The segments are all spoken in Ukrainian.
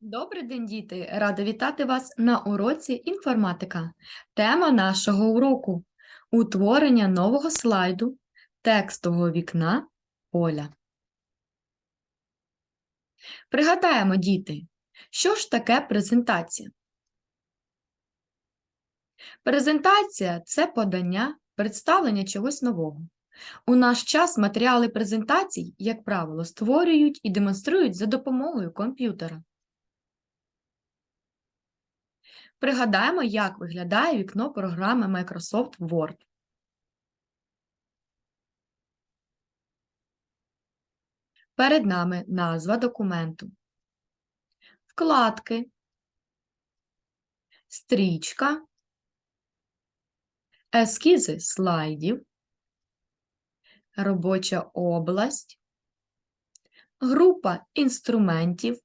Добрий день, діти! Рада вітати вас на уроці інформатика. Тема нашого уроку утворення нового слайду текстового вікна поля. Пригадаємо, діти, що ж таке презентація? Презентація це подання, представлення чогось нового. У наш час матеріали презентацій, як правило, створюють і демонструють за допомогою комп'ютера. Пригадаємо, як виглядає вікно програми Microsoft Word. Перед нами назва документу, вкладки, стрічка, ескізи слайдів, робоча область, група інструментів,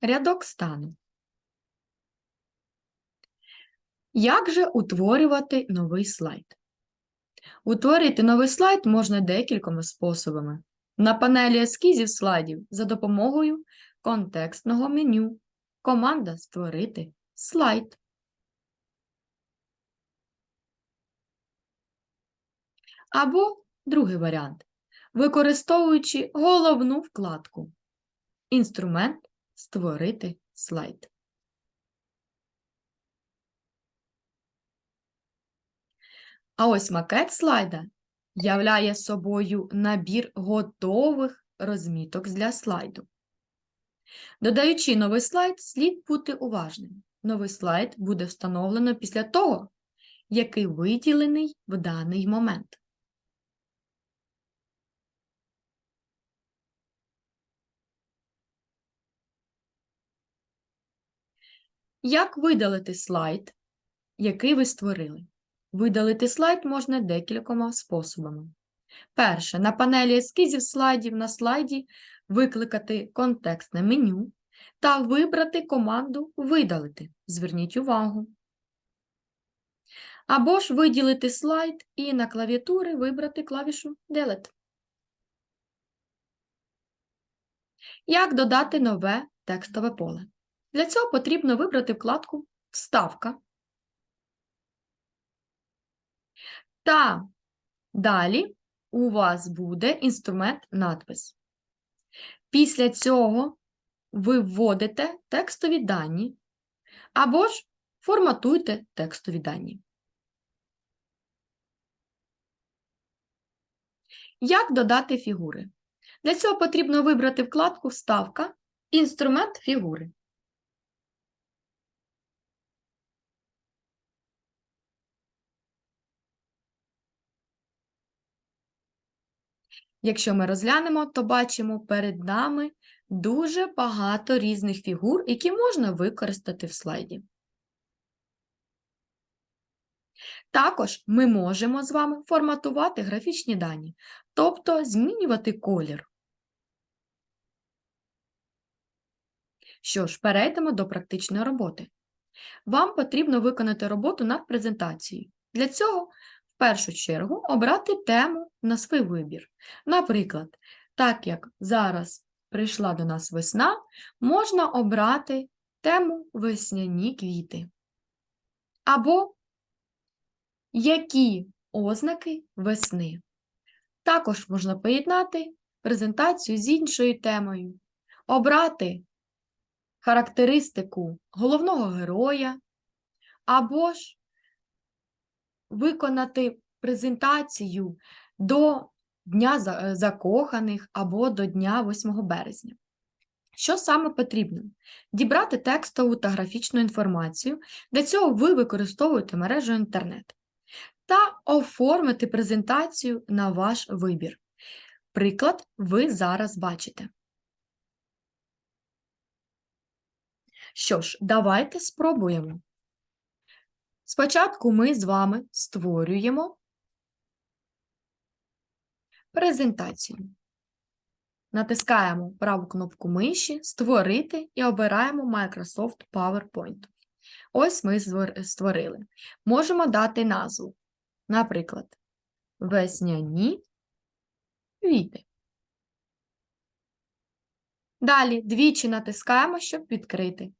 рядок стану. Як же утворювати новий слайд? Утворити новий слайд можна декількома способами. На панелі ескізів слайдів за допомогою контекстного меню. Команда Створити слайд. Або другий варіант. Використовуючи головну вкладку. Інструмент Створити слайд. А ось макет слайда являє собою набір готових розміток для слайду. Додаючи новий слайд, слід бути уважним. Новий слайд буде встановлено після того, який виділений в даний момент. Як видалити слайд, який ви створили? Видалити слайд можна декількома способами. Перше, на панелі ескізів слайдів на слайді викликати контекстне меню та вибрати команду Видалити. Зверніть увагу. Або ж виділити слайд і на клавіатурі вибрати клавішу Delete. Як додати нове текстове поле? Для цього потрібно вибрати вкладку Вставка. Та далі у вас буде інструмент надпис. Після цього ви вводите текстові дані або ж форматуйте текстові дані. Як додати фігури? Для цього потрібно вибрати вкладку Вставка, інструмент фігури. Якщо ми розглянемо, то бачимо перед нами дуже багато різних фігур, які можна використати в слайді. Також ми можемо з вами форматувати графічні дані, тобто змінювати колір. Що ж, перейдемо до практичної роботи. Вам потрібно виконати роботу над презентацією. Для цього в першу чергу обрати тему на свій вибір. Наприклад, так як зараз прийшла до нас весна, можна обрати тему весняні квіти. Або які ознаки весни. Також можна поєднати презентацію з іншою темою, обрати характеристику головного героя, або ж виконати презентацію до Дня закоханих або до Дня 8 березня. Що саме потрібно? Дібрати текстову та графічну інформацію. Для цього ви використовуєте мережу інтернет та оформити презентацію на ваш вибір. Приклад ви зараз бачите. Що ж, давайте спробуємо. Спочатку ми з вами створюємо презентацію. Натискаємо праву кнопку миші Створити і обираємо Microsoft PowerPoint. Ось ми створили. Можемо дати назву. Наприклад, весняні квіти. Далі двічі натискаємо, щоб відкрити.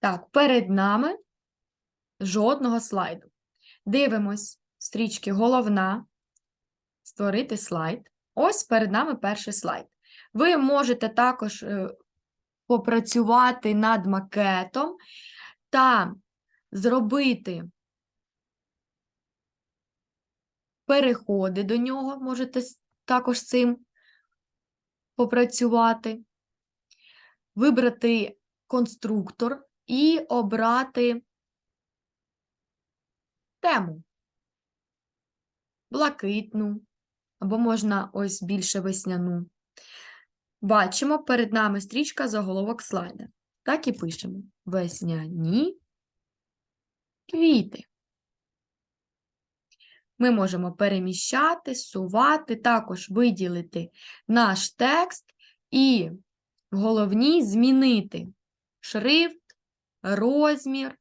Так, перед нами жодного слайду. Дивимось стрічки головна, створити слайд. Ось перед нами перший слайд. Ви можете також е, попрацювати над макетом та зробити переходи до нього, можете також цим попрацювати, вибрати конструктор і обрати тему. Блакитну, або можна ось більше весняну. Бачимо перед нами стрічка заголовок слайда. Так і пишемо: весняні квіти. Ми можемо переміщати, сувати, також виділити наш текст і в головній змінити шрифт, розмір,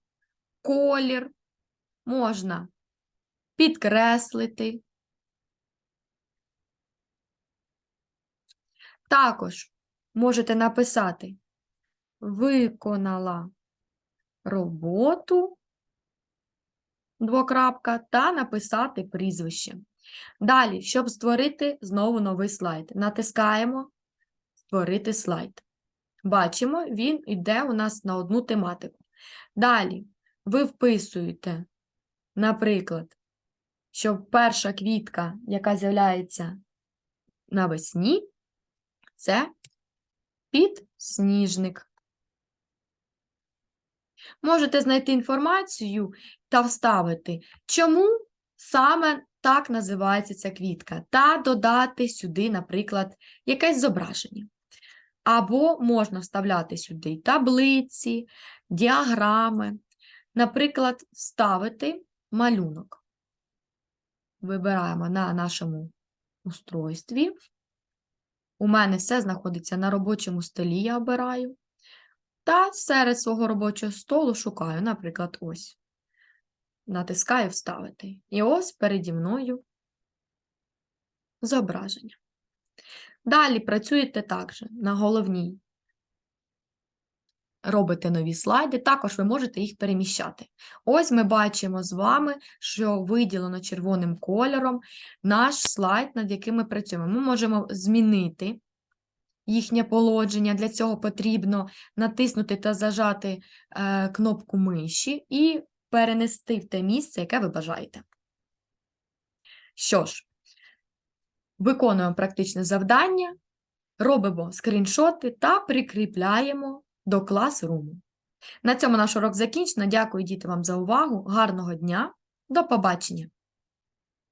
колір. Можна підкреслити. Також можете написати виконала роботу двокрапка та написати прізвище. Далі, щоб створити знову новий слайд, натискаємо Створити слайд. Бачимо, він йде у нас на одну тематику. Далі ви вписуєте, наприклад, що перша квітка, яка з'являється навесні, це підсніжник. Можете знайти інформацію та вставити, чому саме так називається ця квітка, та додати сюди, наприклад, якесь зображення. Або можна вставляти сюди таблиці, діаграми, наприклад, ставити малюнок. Вибираємо на нашому устройстві. У мене все знаходиться на робочому столі, я обираю. Та серед свого робочого столу шукаю, наприклад, ось. Натискаю Вставити. І ось переді мною зображення. Далі працюєте також на головній. Робите нові слайди, також ви можете їх переміщати. Ось ми бачимо з вами, що виділено червоним кольором наш слайд, над яким ми працюємо. Ми можемо змінити їхнє положення. Для цього потрібно натиснути та зажати е, кнопку миші і перенести в те місце, яке ви бажаєте. Що ж, виконуємо практичне завдання, робимо скріншоти та прикріпляємо до класруму. На цьому наш урок закінчено. Дякую, діти, вам за увагу. Гарного дня. До побачення!